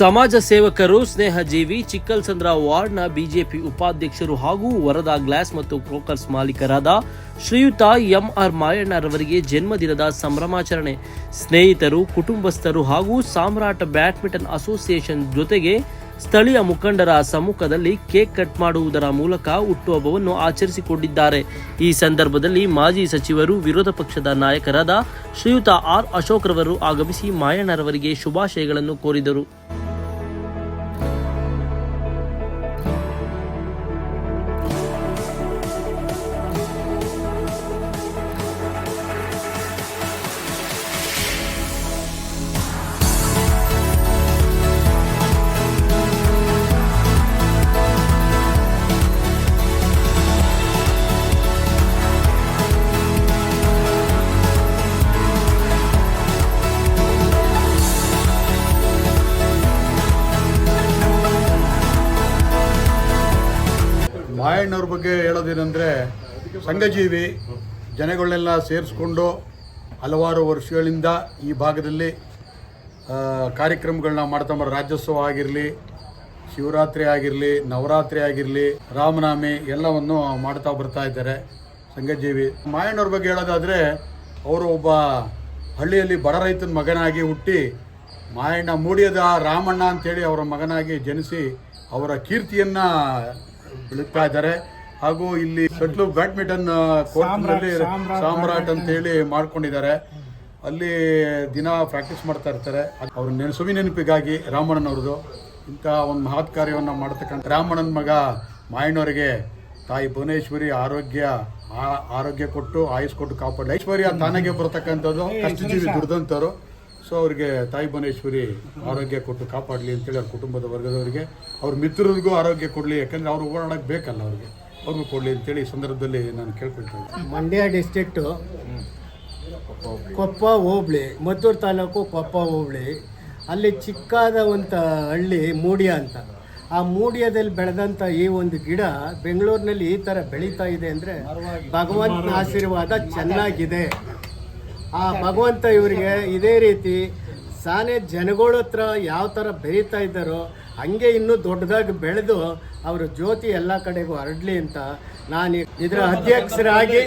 ಸಮಾಜ ಸೇವಕರು, ಸ್ನೇಹಜೀವಿ, ಚಿಕ್ಕಲ್ಸಂದ್ರ ವಾರ್ಡ್ನ ಬಿಜೆಪಿ ಉಪಾಧ್ಯಕ್ಷರು ಹಾಗೂ ವರದಾ ಗ್ಲಾಸ್ ಮತ್ತು ಕ್ರೋಕರ್ಸ್ ಮಾಲೀಕರಾದ ಶ್ರೀಯುತ ಎಂಆರ್ ಮಾಯಣ್ಣರವರಿಗೆ ಜನ್ಮದಿನದ ಸಂಭ್ರಮಾಚರಣೆ. ಸ್ನೇಹಿತರು, ಕುಟುಂಬಸ್ಥರು ಹಾಗೂ ಸಾಮ್ರಾಟ್ ಬ್ಯಾಡ್ಮಿಂಟನ್ ಅಸೋಸಿಯೇಷನ್ ಜೊತೆಗೆ ಸ್ಥಳೀಯ ಮುಖಂಡರ ಸಮ್ಮುಖದಲ್ಲಿ ಕೇಕ್ ಕಟ್ ಮಾಡುವುದರ ಮೂಲಕ ಹುಟ್ಟುಹಬ್ಬವನ್ನು ಆಚರಿಸಿಕೊಂಡಿದ್ದಾರೆ. ಈ ಸಂದರ್ಭದಲ್ಲಿ ಮಾಜಿ ಸಚಿವರು, ವಿರೋಧ ಪಕ್ಷದ ನಾಯಕರಾದ ಶ್ರೀಯುತ ಆರ್ ಅಶೋಕ್ ರವರು ಆಗಮಿಸಿ ಮಾಯಣ್ಣರವರಿಗೆ ಶುಭಾಶಯಗಳನ್ನು ಕೋರಿದರು. ಮಾಯಣ್ಣವ್ರ ಬಗ್ಗೆ ಹೇಳೋದೇನೆಂದರೆ, ಸಂಘಜೀವಿ ಜನಗಳನ್ನೆಲ್ಲ ಸೇರಿಸ್ಕೊಂಡು ಹಲವಾರು ವರ್ಷಗಳಿಂದ ಈ ಭಾಗದಲ್ಲಿ ಕಾರ್ಯಕ್ರಮಗಳನ್ನ ಮಾಡ್ತಾ ರಾಜ್ಯೋತ್ಸವ ಆಗಿರಲಿ, ಶಿವರಾತ್ರಿ ಆಗಿರಲಿ, ನವರಾತ್ರಿ ಆಗಿರಲಿ ರಾಮನಾಮಿ ಎಲ್ಲವನ್ನು ಮಾಡ್ತಾ ಬರ್ತಾ ಇದ್ದಾರೆ ಸಂಘಜೀವಿ. ಮಾಯಣ್ಣವ್ರ ಬಗ್ಗೆ ಹೇಳೋದಾದರೆ, ಅವರು ಒಬ್ಬ ಹಳ್ಳಿಯಲ್ಲಿ ಬಡ ರೈತನ ಮಗನಾಗಿ ಹುಟ್ಟಿ, ಮಾಯಣ್ಣ ಮೂಡಿಯದ ರಾಮಣ್ಣ ಅಂತೇಳಿ ಅವರ ಮಗನಾಗಿ ಜನಿಸಿ ಅವರ ಕೀರ್ತಿಯನ್ನ ಬೆಳಗ್ತಾ ಇದ್ದಾರೆ. ಹಾಗೂ ಇಲ್ಲಿ ಶಟ್ಲು ಬ್ಯಾಡ್ಮಿಂಟನ್ ಕೋರ್ಟ್ನಲ್ಲಿ ಸಾಮ್ರಾಟ್ ಅಂತ ಹೇಳಿ ಮಾಡ್ಕೊಂಡಿದ್ದಾರೆ. ಅಲ್ಲಿ ದಿನ ಪ್ರಾಕ್ಟೀಸ್ ಮಾಡ್ತಾ ಇರ್ತಾರೆ. ಅವ್ರ ನೆನ ಸುವಿ ನೆನಪಿಗಾಗಿ ರಾಮಣ್ಣನವ್ರದ್ದು ಇಂಥ ಒಂದು ಮಹತ್ ಕಾರ್ಯವನ್ನು ಮಾಡ್ತಕ್ಕಂಥ ರಾಮಣ್ಣನ ಮಗ ಮಾಯಣ್ಣವರಿಗೆ ತಾಯಿ ಭುವನೇಶ್ವರಿ ಆರೋಗ್ಯ ಆ- ಆರೋಗ್ಯ ಕೊಟ್ಟು ಆಯುಸ್ ಕೊಟ್ಟು ಕಾಪಾಡಲಿ ಐಶ್ವರ್ಯ ತಾನಾಗೆ ಬರತಕ್ಕಂಥದ್ದು ಕಷ್ಟಜೀವಿ ದುಡ್ದಂಥವ್ರು ಸೊ ಅವ್ರಿಗೆ ತಾಯಿ ಭುವನೇಶ್ವರಿ ಆರೋಗ್ಯ ಕೊಟ್ಟು ಕಾಪಾಡಲಿ ಅಂತೇಳಿ ಅವ್ರ ಕುಟುಂಬದ ವರ್ಗದವರಿಗೆ ಅವ್ರ ಮಿತ್ರರಿಗೂ ಆರೋಗ್ಯ ಕೊಡಲಿ ಯಾಕಂದರೆ ಅವ್ರು ಓಡಾಡೋಕ್ಕೆ ಬೇಕಲ್ಲ ಅವ್ರಿಗೆ. ಅವ್ರಿಗೂ ಕೊಡಲಿ ಅಂತೇಳಿ ಈ ಸಂದರ್ಭದಲ್ಲಿ ನಾನು ಕೇಳ್ಕೊಳ್ತೇನೆ ಮಂಡ್ಯ ಡಿಸ್ಟ್ರಿಕ್ಟು ಕೊಪ್ಪ ಹೋಬಳಿ ಮದ್ದೂರು ತಾಲೂಕು ಕೊಪ್ಪ ಹೋಬಳಿ. ಅಲ್ಲಿ ಚಿಕ್ಕಾದ ಒಂದು ಹಳ್ಳಿ ಮೂಡಿಯ ಅಂತ. ಆ ಮೂಡಿಯದಲ್ಲಿ ಬೆಳೆದಂಥ ಈ ಒಂದು ಗಿಡ ಬೆಂಗಳೂರಿನಲ್ಲಿ ಈ ಥರ ಬೆಳೀತಾ ಇದೆ ಅಂದರೆ ಭಗವಂತನ ಆಶೀರ್ವಾದ ಚೆನ್ನಾಗಿದೆ. ಆ ಭಗವಂತ ಇವರಿಗೆ ಇದೇ ರೀತಿ ಸಾನೆ ಜನಗಳ ಹತ್ರ ಯಾವ ಥರ ಬೆರೀತಾ ಇದ್ದಾರೋ ಹಂಗೆ ಇನ್ನೂ ದೊಡ್ಡದಾಗಿ ಬೆಳೆದು ಅವರು ಜ್ಯೋತಿ ಎಲ್ಲ ಕಡೆಗೂ ಹರಡಲಿ ಅಂತ ನಾನು ಇದರ ಅಧ್ಯಕ್ಷರಾಗಿ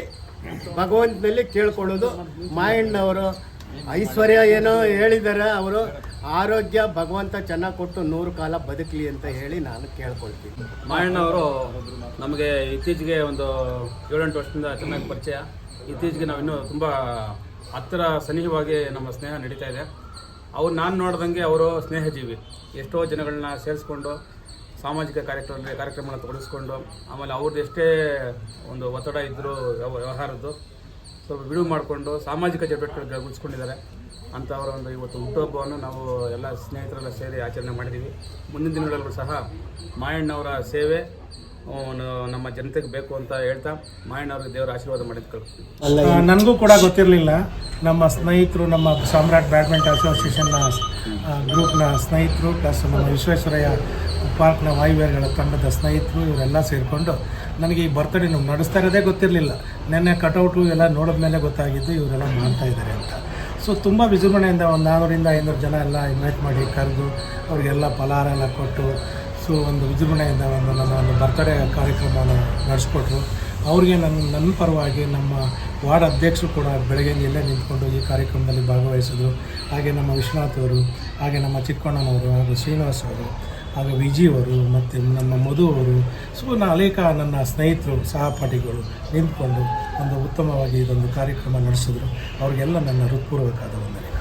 ಭಗವಂತನಲ್ಲಿ ಕೇಳ್ಕೊಳ್ಳೋದು ಮಾಯಣ್ಣವರು. ಐಶ್ವರ್ಯ ಏನೋ ಹೇಳಿದ್ದಾರೆ ಅವರು. ಆರೋಗ್ಯ ಭಗವಂತ ಚೆನ್ನಾಗಿ ಕೊಟ್ಟು ನೂರು ಕಾಲ ಬದುಕಲಿ ಅಂತ ಹೇಳಿ ನಾನು ಕೇಳ್ಕೊಳ್ತೀನಿ. ಮಾಯಣ್ಣವರು ನಮಗೆ ಇತ್ತೀಚೆಗೆ ಒಂದು ಏಳೆಂಟು ವರ್ಷದಿಂದ ಚೆನ್ನಾಗಿ ಪರಿಚಯ. ಇತ್ತೀಚೆಗೆ ನಾವು ಇನ್ನೂ ತುಂಬ ಹತ್ತಿರ ಸನಿಹವಾಗಿ ನಮ್ಮ ಸ್ನೇಹ ನಡೀತಾ ಇದೆ. ಅವ್ರು ನಾನು ನೋಡ್ದಂಗೆ ಅವರು ಸ್ನೇಹಜೀವಿ. ಎಷ್ಟೋ ಜನಗಳನ್ನ ಸೇರಿಸ್ಕೊಂಡು ಸಾಮಾಜಿಕ ಕಾರ್ಯಕ್ರಮ ಕಾರ್ಯಕ್ರಮಗಳನ್ನ ತೊಡಗಿಸ್ಕೊಂಡು, ಆಮೇಲೆ ಅವ್ರದ್ದು ಎಷ್ಟೇ ಒಂದು ಒತ್ತಡ ಇದ್ದರೂ ವ್ಯವ- ವ್ಯವಹಾರದ್ದು ಸ್ವಲ್ಪ ಬಿಡುವು ಮಾಡಿಕೊಂಡು ಸಾಮಾಜಿಕ ಚಟುವಟಿಕೆಗಳಿಗೆ ಗುರುತಿಸ್ಕೊಂಡಿದ್ದಾರೆ. ಅಂಥವರ ಒಂದು ಇವತ್ತು ಹುಟ್ಟುಹಬ್ಬವನ್ನು ನಾವು ಎಲ್ಲ ಸ್ನೇಹಿತರೆಲ್ಲ ಸೇರಿ ಆಚರಣೆ ಮಾಡಿದ್ದೀವಿ ಮುಂದಿನ ದಿನಗಳಲ್ಲೂ ಸಹ ಮಾಯಣ್ಣವರ ಸೇವೆ ನಮ್ಮ ಜನತೆಗೆ ಬೇಕು ಅಂತ ಹೇಳ್ತಾ ಮಾಯಣ್ಣವ್ರಿಗೆ ದೇವರ ಆಶೀರ್ವಾದ ಮಾಡಿದ್ದು ನನಗೂ ಕೂಡ ಗೊತ್ತಿರಲಿಲ್ಲ. ನಮ್ಮ ಸ್ನೇಹಿತರು ನಮ್ಮ ಸಾಮ್ರಾಟ್ ಬ್ಯಾಡ್ಮಿಂಟನ್ ಅಸೋಸಿಯೇಷನ್ನ ಗ್ರೂಪ್ನ ಸ್ನೇಹಿತರು ಪ್ಲಸ್ ನಮ್ಮ ವಿಶ್ವೇಶ್ವರಯ್ಯ ಪಾರ್ಕ್ನ ವಾಯುವೇರ್ಗಳ ತಂಡದ ಸ್ನೇಹಿತರು ಇವರೆಲ್ಲ ಸೇರಿಕೊಂಡು ನನಗೆ ಈ ಬರ್ತ್ಡೇ ನಾವು ನಡೆಸ್ತಾ ಇರೋದೇ ಗೊತ್ತಿರಲಿಲ್ಲ. ನೆನ್ನೆ ಕಟೌಟು ಎಲ್ಲ ನೋಡಿದ ಮೇಲೆ ಗೊತ್ತಾಗಿದ್ದು ಇವರೆಲ್ಲ ಮಾಡ್ತಾ ಇದ್ದಾರೆ ಅಂತ. ಸೊ ತುಂಬ ವಿಜೃಂಭಣೆಯಿಂದ ಒಂದು ನಾನೂರಿಂದ ಐನೂರು ಜನ ಎಲ್ಲ ಇನ್ವೈಟ್ ಮಾಡಿ ಕರೆದು ಅವರಿಗೆಲ್ಲ ಫಲಹಾರ ಎಲ್ಲ ಕೊಟ್ಟು ಸೊ ಒಂದು ವಿಜೃಂಭಣೆಯಿಂದ ಒಂದು ನಮ್ಮ ಒಂದು ಬರ್ತಡೇ ಕಾರ್ಯಕ್ರಮನ ನಡೆಸ್ಕೊಟ್ರು. ಅವ್ರಿಗೆ ನನ್ನ ನನ್ನ ಪರವಾಗಿ ನಮ್ಮ ವಾರ್ಡ್ ಅಧ್ಯಕ್ಷರು ಕೂಡ ಬೆಳಗ್ಗೆ ಇಲ್ಲೇ ನಿಂತ್ಕೊಂಡು ಈ ಕಾರ್ಯಕ್ರಮದಲ್ಲಿ ಭಾಗವಹಿಸಿದ್ರು. ಹಾಗೆ ನಮ್ಮ ವಿಶ್ವನಾಥ್ ಅವರು, ಹಾಗೆ ನಮ್ಮ ಚಿಕ್ಕಣ್ಣನವರು, ಹಾಗೂ ಶ್ರೀನಿವಾಸ್ ಅವರು, ಹಾಗೂ ವಿಜಿ ಅವರು, ಮತ್ತು ನಮ್ಮ ಮಧು ಅವರು, ಸೊ ನಾನು ಅನೇಕ ನನ್ನ ಸ್ನೇಹಿತರು, ಸಹಪಾಠಿಗಳು ನಿಂತ್ಕೊಂಡು ಒಂದು ಉತ್ತಮವಾಗಿ ಇದೊಂದು ಕಾರ್ಯಕ್ರಮ ನಡೆಸಿದ್ರು. ಅವರಿಗೆಲ್ಲ ನನ್ನ ಹೃತ್ಪೂರ್ವಕವಾದ ವಂದನೆ